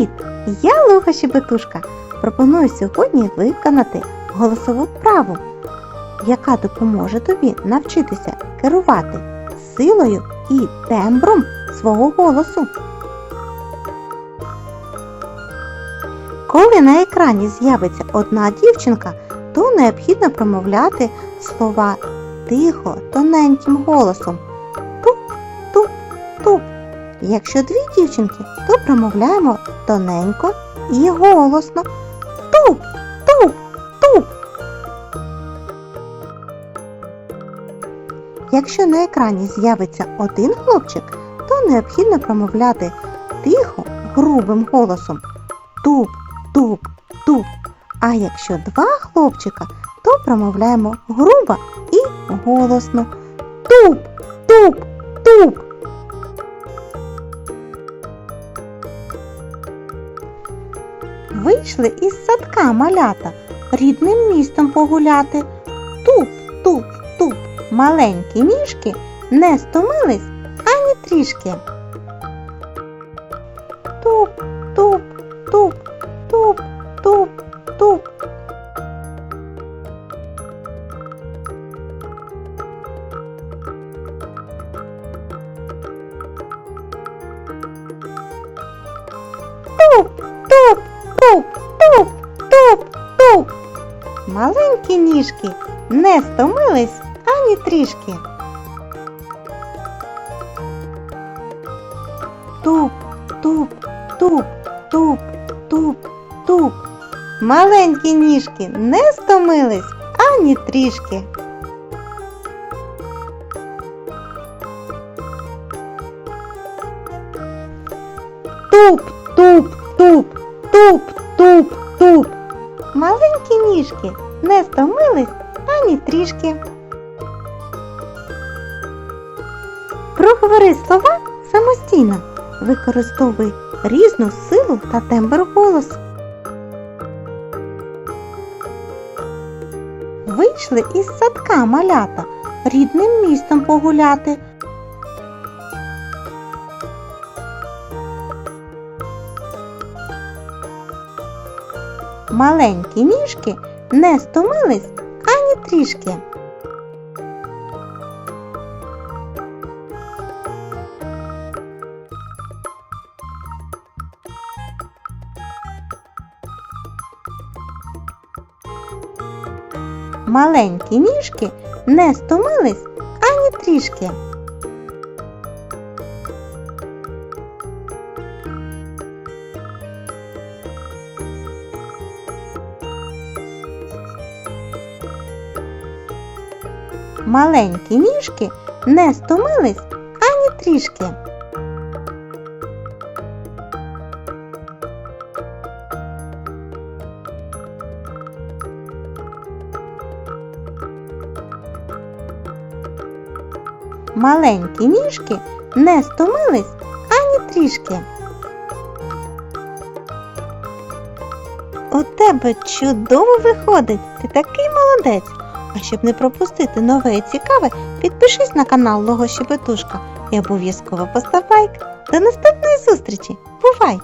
Привіт! Я Лука Щебетушка. Пропоную сьогодні виконати голосову вправу, яка допоможе тобі навчитися керувати силою і тембром свого голосу. Коли на екрані з'явиться одна дівчинка, то необхідно промовляти слова тихо, тоненьким голосом. Якщо дві дівчинки, то промовляємо тоненько і голосно. Туп, туп, туп. Якщо на екрані з'явиться один хлопчик, то необхідно промовляти тихо, грубим голосом. Туп, туп, туп. А якщо два хлопчика, то промовляємо грубо і голосно. Туп, туп, туп. Вийшли із садка малята рідним містом погуляти. Туп, туп, туп, маленькі ніжки не стомились ані трішки. Туп, Маленькі ніжки не стомились ані трішки. Туп, туп, туп, туп, туп, туп. Маленькі ніжки не стомились ані трішки. Туп, туп, туп, туп, туп. Маленькі ніжки не стомились ані трішки. Проговори слова самостійно. Використовуй різну силу та тембр голосу. Вийшли із садка малята рідним містом погуляти. Маленькі ніжки не стомились ані трішки. Маленькі ніжки не стомились ані трішки. Маленькі ніжки не стомились ані трішки. Маленькі ніжки не стомились ані трішки. У тебе чудово виходить, ти такий молодець. А щоб не пропустити нове і цікаве, підпишись на канал Лого Щебетушка і обов'язково постав лайк. До наступної зустрічі! Бувай!